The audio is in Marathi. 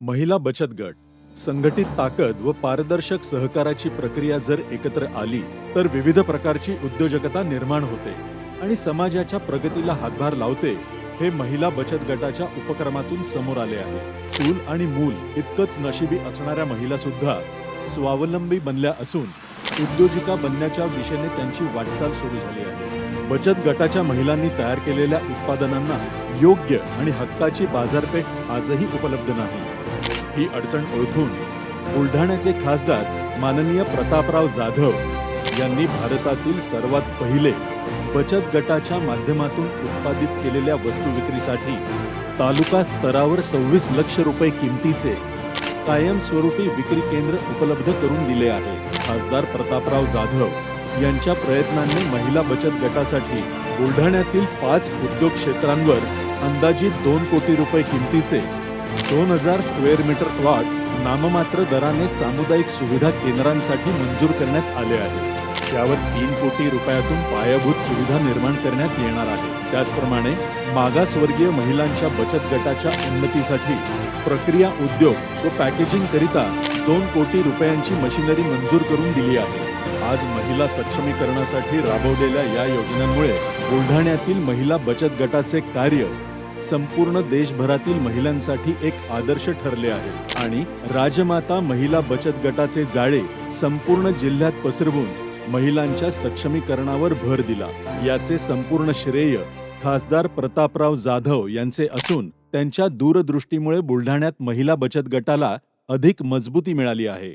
महिला बचत गट. संघटित ताकद व पारदर्शक सहकाराची प्रक्रिया जर एकत्र आली तर विविध प्रकारची उद्योजकता निर्माण होते आणि समाजाच्या प्रगतीला हातभार लावते हे महिला बचत गटाच्या उपक्रमातून समोर आले आहे. चूल आणि मूल इतकंच नशिबी असणाऱ्या महिला सुद्धा स्वावलंबी बनल्या असून उद्योजिका बनण्याच्या दिशेने त्यांची वाटचाल सुरू झाली आहे. बचत गटाच्या महिलांनी तयार केलेल्या उत्पादनांना योग्य आणि हक्काची बाजारपेठ आजही उपलब्ध नाही. ही अडचण ओळखून बुलढाण्याचे खासदार माननीय प्रतापराव जाधव यांनी भारतातील सर्वात पहिले बचत गटाच्या माध्यमातून उत्पादित केलेल्या वस्तू विक्रीसाठी तालुका स्तरावर सव्वीस लक्ष रुपये किमतीचे कायमस्वरूपी विक्री केंद्र उपलब्ध करून दिले आहे. खासदार प्रतापराव जाधव यांच्या प्रयत्नांनी महिला बचत गटासाठी बुलढाण्यातील पाच उद्योग क्षेत्रांवर अंदाजित दोन कोटी रुपये किमतीचे दोन हजार स्क्वेअर मीटर प्लॉट नाममात्र दराने सामुदायिक सुविधा केंद्रांसाठी मंजूर करण्यात आले आहे. त्यावर तीन कोटी रुपयातून पायाभूत सुविधा निर्माण करण्यात येणार आहे. त्याचप्रमाणे मागासवर्गीय महिलांच्या बचत गटाच्या उन्नतीसाठी प्रक्रिया उद्योग व पॅकेजिंग करिता दोन कोटी रुपयांची मशिनरी मंजूर करून दिली आहे. आज महिला सक्षमीकरणासाठी राबवलेल्या या योजनांमुळे बुलढाण्यातील महिला बचत गटाचे कार्य संपूर्ण देशभरातील महिलांसाठी एक आदर्श ठरले आहे. आणि राजमाता महिला बचत गटाचे जाळे संपूर्ण जिल्ह्यात पसरवून महिलांच्या सक्षमीकरणावर भर दिला. याचे संपूर्ण श्रेय खासदार प्रतापराव जाधव यांचे असून त्यांच्या दूरदृष्टीमुळे बुलढाण्यात महिला बचत गटाला अधिक मजबूती मिळाली आहे.